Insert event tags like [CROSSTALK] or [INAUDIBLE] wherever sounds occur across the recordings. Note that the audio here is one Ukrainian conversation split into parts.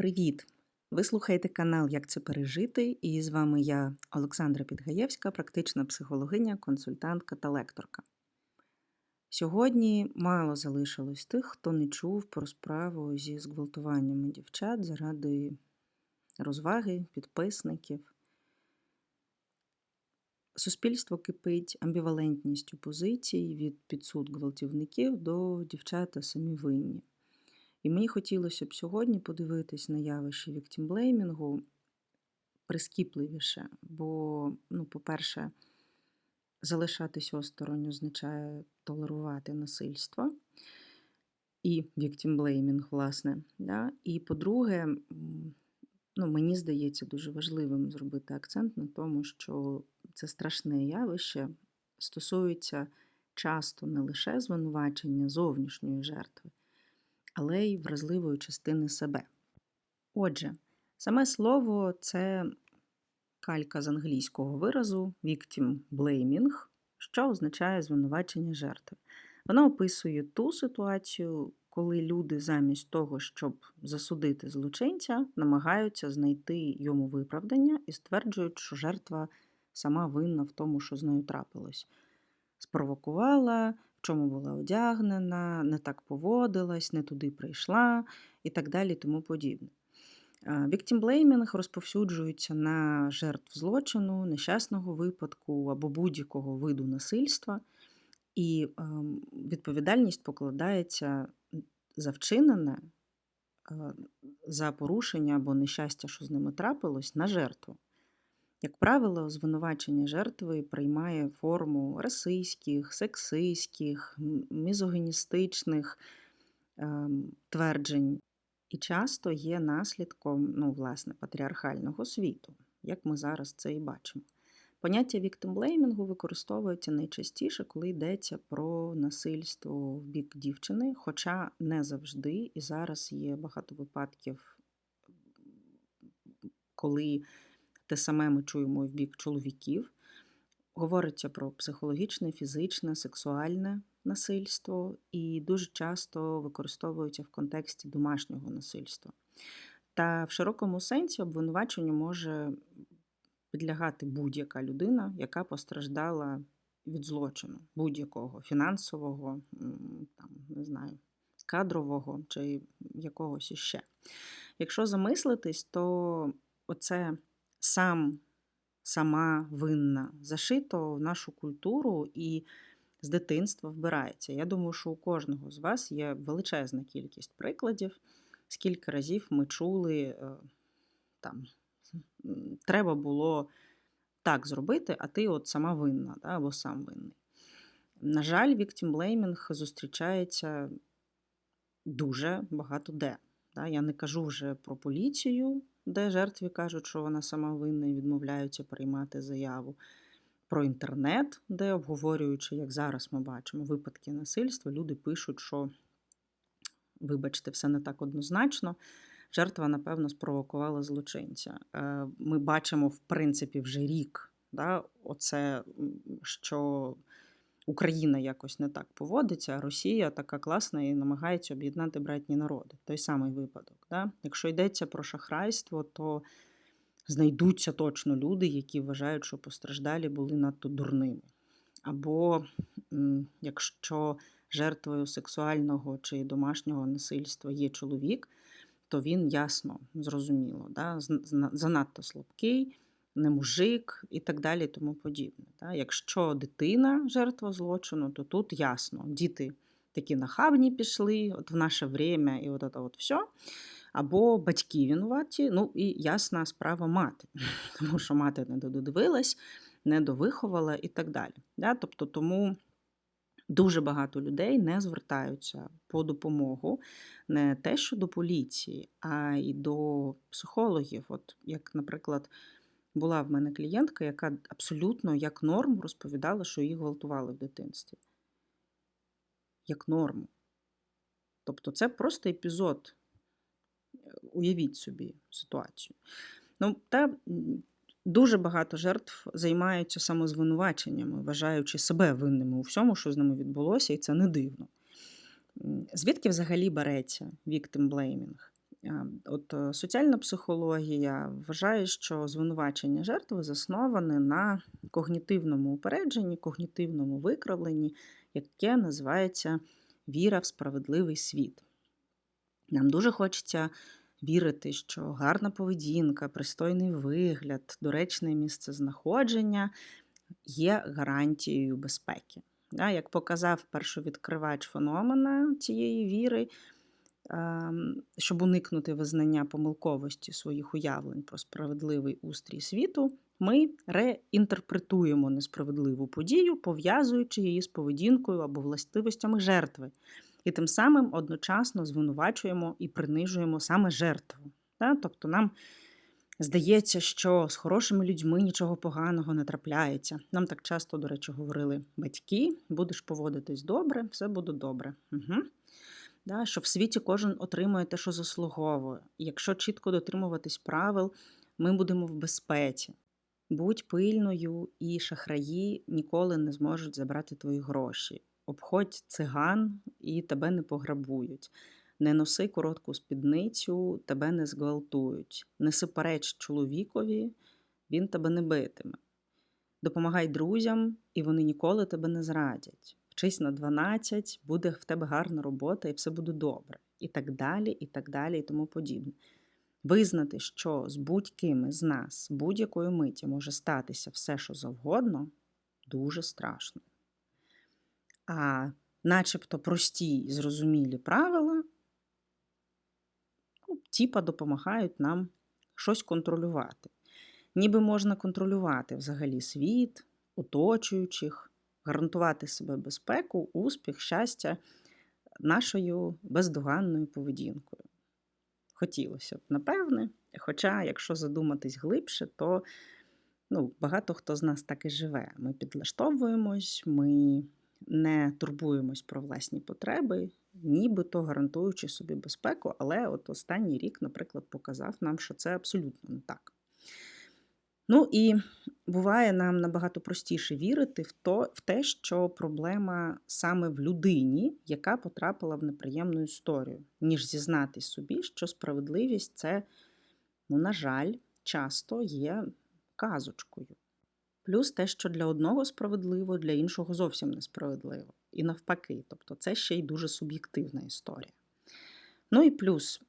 Привіт! Ви слухаєте канал Як це пережити? І з вами я, Олександра Підгаєвська, практична психологиня, консультантка та лекторка. Сьогодні мало залишилось тих, хто не чув про справу зі зґвалтуваннями дівчат заради розваги, підписників. Суспільство кипить амбівалентністю позицій від підсуд гвалтівників до дівчата самі винні. І мені хотілося б сьогодні подивитись на явище віктімблеймінгу прискіпливіше, бо, ну, по-перше, залишатись осторонь означає толерувати насильство і віктімблеймінг, власне. Да? І по-друге, ну, мені здається дуже важливим зробити акцент на тому, що це страшне явище стосується часто не лише звинувачення зовнішньої жертви але й вразливої частини себе. Отже, саме слово це калька з англійського виразу victim blaming, що означає звинувачення жертви. Вона описує ту ситуацію, коли люди замість того, щоб засудити злочинця, намагаються знайти йому виправдання і стверджують, що жертва сама винна в тому, що з нею трапилось. Спровокувала, чому була одягнена, не так поводилась, не туди прийшла і так далі, тому подібне. Віктімблеймінг розповсюджується на жертв злочину, нещасного випадку або будь-якого виду насильства, і ем, відповідальність покладається за вчинене, е, за порушення або нещастя, що з ними трапилось, на жертву. Як правило, звинувачення жертви приймає форму расистських, сексистських, мізогіністичних ем, тверджень і часто є наслідком ну, власне, патріархального світу, як ми зараз це і бачимо. Поняття віктимблеймінгу використовується найчастіше, коли йдеться про насильство в бік дівчини, хоча не завжди, і зараз є багато випадків, коли те саме ми чуємо в бік чоловіків. Говориться про психологічне, фізичне, сексуальне насильство і дуже часто використовується в контексті домашнього насильства. Та в широкому сенсі обвинуваченню може підлягати будь-яка людина, яка постраждала від злочину, будь-якого фінансового, там, не знаю, кадрового чи якогось іще. Якщо замислитись, то оце сам, сама винна зашито в нашу культуру і з дитинства вбирається. Я думаю, що у кожного з вас є величезна кількість прикладів, скільки разів ми чули, е, там, треба було так зробити, а ти от сама винна да, або сам винний. На жаль, віктімблеймінг зустрічається дуже багато де. Я не кажу вже про поліцію, де жертві кажуть, що вона сама винна і відмовляються приймати заяву. Про інтернет, де, обговорюючи, як зараз ми бачимо, випадки насильства, люди пишуть, що, вибачте, все не так однозначно. Жертва, напевно, спровокувала злочинця. Е, ми бачимо, в принципі, вже рік, да, оце, що Україна якось не так поводиться, а Росія така класна і намагається об'єднати братні народи. Той самий випадок. Да? Якщо йдеться про шахрайство, то знайдуться точно люди, які вважають, що постраждалі були надто дурними. Або якщо жертвою сексуального чи домашнього насильства є чоловік, то він ясно, зрозуміло, да? занадто слабкий не мужик і так далі, тому подібне. Якщо дитина жертва злочину, то тут ясно, діти такі нахабні пішли, от в наше время і от це от все. Або батьки винуваті, ну і ясна справа мати, [LAUGHS] тому що мати не додивилась, не довиховала і так далі. Тобто тому дуже багато людей не звертаються по допомогу не те, що до поліції, а й до психологів. От Як, наприклад, була в мене клієнтка, яка абсолютно як норм розповідала, що її гвалтували в дитинстві. Як норму. Тобто це просто епізод. Уявіть собі ситуацію. Ну, та Дуже багато жертв займаються самозвинуваченнями, вважаючи себе винними у всьому, що з ними відбулося, і це не дивно. Звідки взагалі береться victim blaming? От е, соціальна психологія вважає, що звинувачення жертви засноване на когнітивному упередженні, когнітивному викривленні, яке називається віра в справедливий світ. Нам дуже хочеться вірити, що гарна поведінка, пристойний вигляд, доречне місцезнаходження є гарантією безпеки. Як показав першовідкривач феномена цієї віри, щоб уникнути визнання помилковості своїх уявлень про справедливий устрій світу, ми реінтерпретуємо несправедливу подію, пов'язуючи її з поведінкою або властивостями жертви. І тим самим одночасно звинувачуємо і принижуємо саме жертву. Тобто нам здається, що з хорошими людьми нічого поганого не трапляється. Нам так часто, до речі, говорили батьки: будеш поводитись добре, все буде добре. Угу. Да? Що в світі кожен отримує те, що заслуговує. Якщо чітко дотримуватись правил, ми будемо в безпеці. Будь пильною, і шахраї ніколи не зможуть забрати твої гроші. Обходь циган і тебе не пограбують. Не носи коротку спідницю, тебе не зґвалтують. Не супереч чоловікові, він тебе не битиме. Допомагай друзям, і вони ніколи тебе не зрадять. Вчись на 12, буде в тебе гарна робота, і все буде добре. І так далі, і так далі, і тому подібне. Визнати, що з будь-ким з нас будь-якої миті може статися все, що завгодно, дуже страшно. А начебто прості і зрозумілі правила, ну, тіпа допомагають нам щось контролювати. Ніби можна контролювати взагалі світ, оточуючих, гарантувати себе безпеку, успіх, щастя нашою бездоганною поведінкою. Хотілося б, напевне. Хоча, якщо задуматись глибше, то ну, багато хто з нас так і живе. Ми підлаштовуємось, ми не турбуємось про власні потреби, нібито гарантуючи собі безпеку, але от останній рік, наприклад, показав нам, що це абсолютно не так. Ну і буває нам набагато простіше вірити в то, в те, що проблема саме в людині, яка потрапила в неприємну історію, ніж зізнатись собі, що справедливість це, ну, на жаль, часто є казочкою. Плюс те, що для одного справедливо, для іншого зовсім несправедливо. І навпаки, тобто це ще й дуже суб'єктивна історія. Ну і плюс,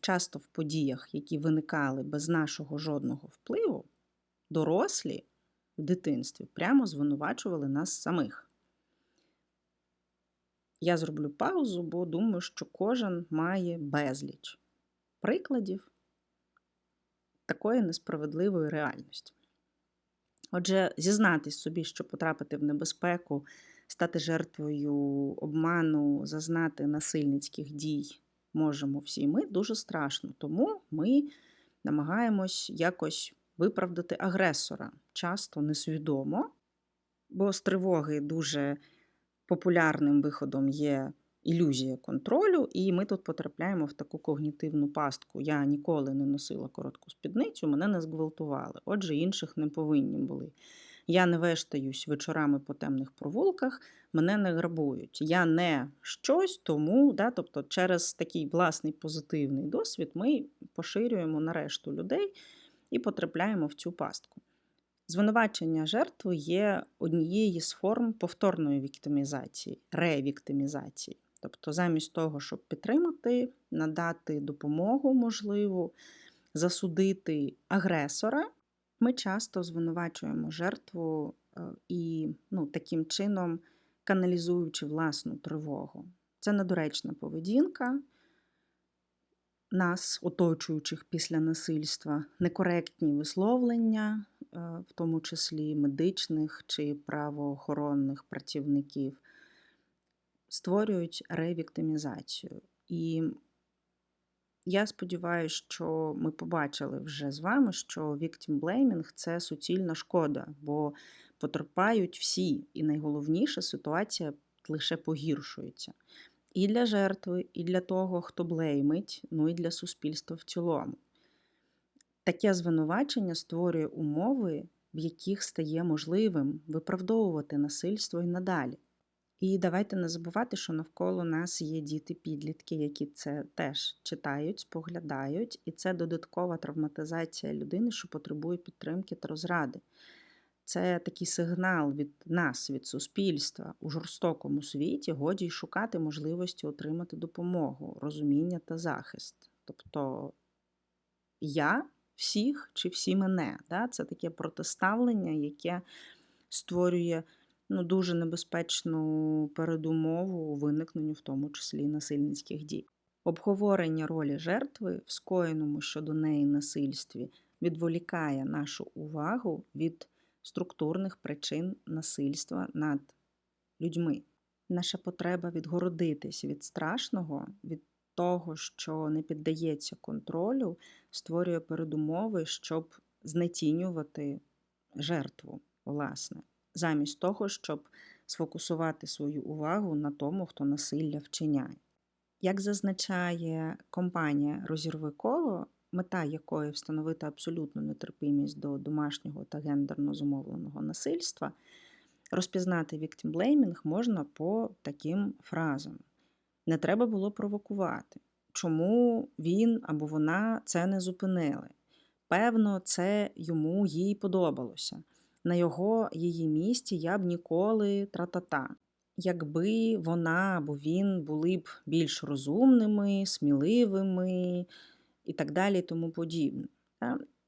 часто в подіях, які виникали без нашого жодного впливу, дорослі в дитинстві прямо звинувачували нас самих. Я зроблю паузу, бо думаю, що кожен має безліч прикладів такої несправедливої реальності. Отже, зізнатись собі, що потрапити в небезпеку, стати жертвою обману, зазнати насильницьких дій можемо всі ми дуже страшно. Тому ми намагаємось якось виправдати агресора, часто несвідомо, бо з тривоги дуже популярним виходом є ілюзія контролю, і ми тут потрапляємо в таку когнітивну пастку. Я ніколи не носила коротку спідницю, мене не зґвалтували, отже, інших не повинні були. Я не вештаюсь вечорами по темних провулках, мене не грабують. Я не щось, тому, да, тобто через такий власний позитивний досвід ми поширюємо на решту людей і потрапляємо в цю пастку. Звинувачення жертви є однією з форм повторної віктимізації, ревіктимізації. Тобто, замість того, щоб підтримати, надати допомогу можливу, засудити агресора, ми часто звинувачуємо жертву е, і ну, таким чином каналізуючи власну тривогу. Це недоречна поведінка нас, оточуючих після насильства, некоректні висловлення, е, в тому числі медичних чи правоохоронних працівників створюють ревіктимізацію. І я сподіваюся, що ми побачили вже з вами, що victim blaming – це суцільна шкода, бо потерпають всі, і найголовніше ситуація лише погіршується. І для жертви, і для того, хто блеймить, ну і для суспільства в цілому. Таке звинувачення створює умови, в яких стає можливим виправдовувати насильство і надалі. І давайте не забувати, що навколо нас є діти-підлітки, які це теж читають, споглядають, і це додаткова травматизація людини, що потребує підтримки та розради. Це такий сигнал від нас, від суспільства у жорстокому світі, годі й шукати можливості отримати допомогу, розуміння та захист. Тобто я всіх чи всі мене. Да? Це таке протиставлення, яке створює ну, дуже небезпечну передумову виникненню, в тому числі насильницьких дій. Обговорення ролі жертви в скоєному щодо неї насильстві відволікає нашу увагу від структурних причин насильства над людьми. Наша потреба відгородитись від страшного, від того, що не піддається контролю, створює передумови, щоб знецінювати жертву, власне, замість того, щоб сфокусувати свою увагу на тому, хто насилля вчиняє. Як зазначає компанія Розірви коло, мета якої встановити абсолютну нетерпимість до домашнього та гендерно зумовленого насильства, розпізнати віктімблеймінг можна по таким фразам. Не треба було провокувати. Чому він або вона це не зупинили? Певно, це йому їй подобалося. На його її місці я б ніколи тра-та-та. Якби вона або він були б більш розумними, сміливими і так далі, і тому подібне.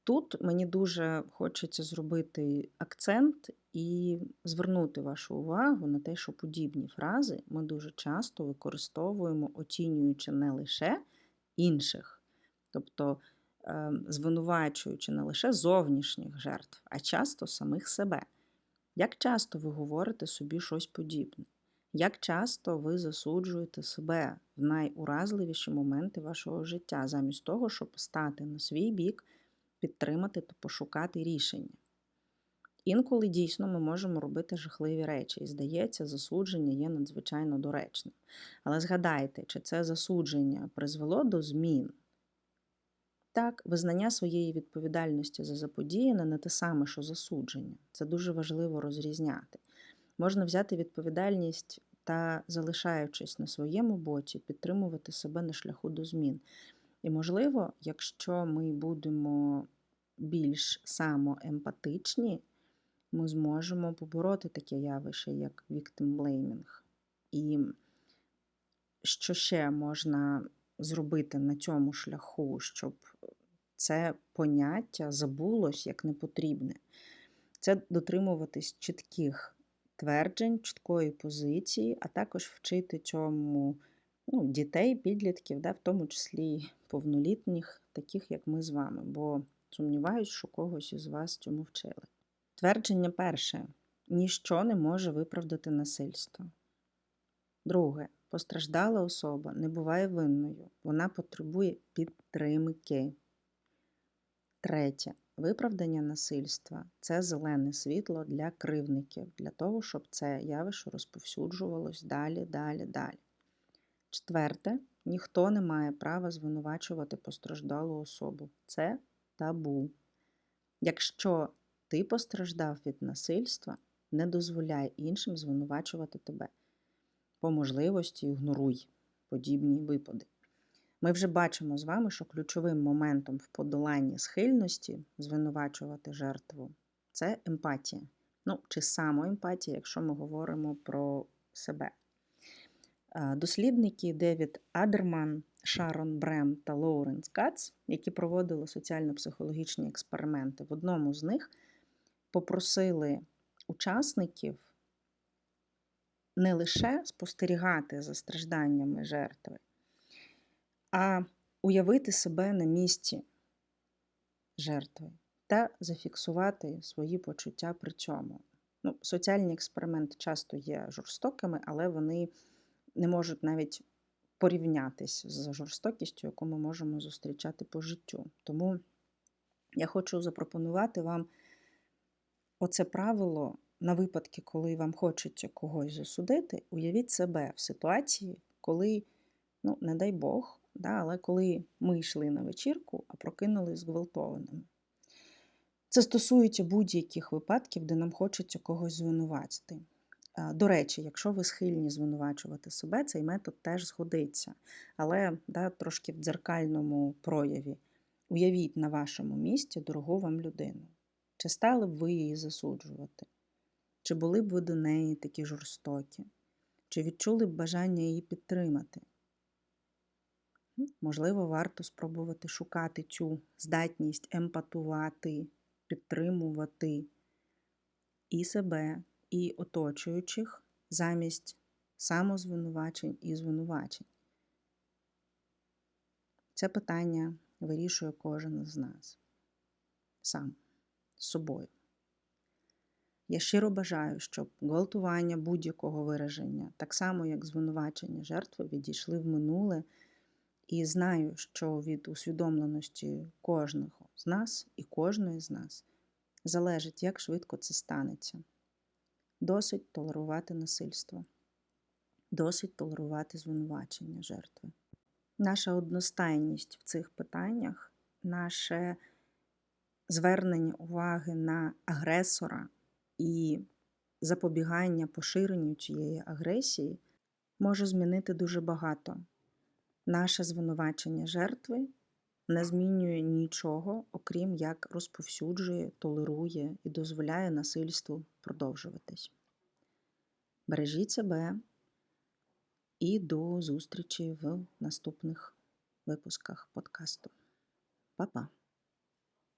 Тут мені дуже хочеться зробити акцент і звернути вашу увагу на те, що подібні фрази ми дуже часто використовуємо, оцінюючи не лише інших, тобто ем, звинувачуючи не лише зовнішніх жертв, а часто самих себе. Як часто ви говорите собі щось подібне? Як часто ви засуджуєте себе в найуразливіші моменти вашого життя, замість того, щоб стати на свій бік, підтримати та пошукати рішення? Інколи дійсно ми можемо робити жахливі речі, і здається, засудження є надзвичайно доречним. Але згадайте, чи це засудження призвело до змін? Так, визнання своєї відповідальності за заподіяне не те саме, що засудження. Це дуже важливо розрізняти. Можна взяти відповідальність та, залишаючись на своєму боці, підтримувати себе на шляху до змін. І, можливо, якщо ми будемо більш самоемпатичні, ми зможемо побороти таке явище, як victim blaming. І що ще можна зробити на цьому шляху, щоб це поняття забулось як непотрібне? Це дотримуватись чітких тверджень, чіткої позиції, а також вчити цьому ну, дітей, підлітків, да, в тому числі повнолітніх, таких як ми з вами. Бо сумніваюсь, що когось із вас цьому вчили. Твердження перше. Ніщо не може виправдати насильство. Друге. Постраждала особа не буває винною. Вона потребує підтримки. Третє. Виправдання насильства це зелене світло для кривників, для того, щоб це явище розповсюджувалось далі, далі, далі. Четверте. Ніхто не має права звинувачувати постраждалу особу. Це табу. Якщо ти постраждав від насильства, не дозволяй іншим звинувачувати тебе. По можливості ігноруй подібні випади. Ми вже бачимо з вами, що ключовим моментом в подоланні схильності звинувачувати жертву це емпатія. Ну, чи самоемпатія, якщо ми говоримо про себе. Дослідники Девід Адерман, Шарон Брем та Лоуренс Кац, які проводили соціально-психологічні експерименти, в одному з них попросили учасників не лише спостерігати за стражданнями жертви, а уявити себе на місці жертви та зафіксувати свої почуття при цьому. Ну, Соціальні експерименти часто є жорстокими, але вони не можуть навіть порівнятись з жорстокістю, яку ми можемо зустрічати по життю. Тому я хочу запропонувати вам оце правило на випадки, коли вам хочеться когось засудити, уявіть себе в ситуації, коли, ну, не дай Бог, да, але коли ми йшли на вечірку, а прокинулись зґвалтованими. Це стосується будь-яких випадків, де нам хочеться когось звинуватити. До речі, якщо ви схильні звинувачувати себе, цей метод теж згодиться. Але да, трошки в дзеркальному прояві. Уявіть на вашому місці дорогу вам людину. Чи стали б ви її засуджувати? Чи були б ви до неї такі жорстокі? Чи відчули б бажання її підтримати? Можливо, варто спробувати шукати цю здатність емпатувати, підтримувати і себе, і оточуючих замість самозвинувачень і звинувачень. Це питання вирішує кожен з нас сам з собою. Я щиро бажаю, щоб гвалтування будь-якого вираження, так само як звинувачення жертви, відійшли в минуле, і знаю, що від усвідомленості кожного з нас і кожної з нас залежить, як швидко це станеться. Досить толерувати насильство, досить толерувати звинувачення жертви. Наша одностайність в цих питаннях, наше звернення уваги на агресора і запобігання поширенню цієї агресії може змінити дуже багато. Наше звинувачення жертви не змінює нічого, окрім як розповсюджує, толерує і дозволяє насильству продовжуватись. Бережіть себе і до зустрічі в наступних випусках подкасту. Па-па!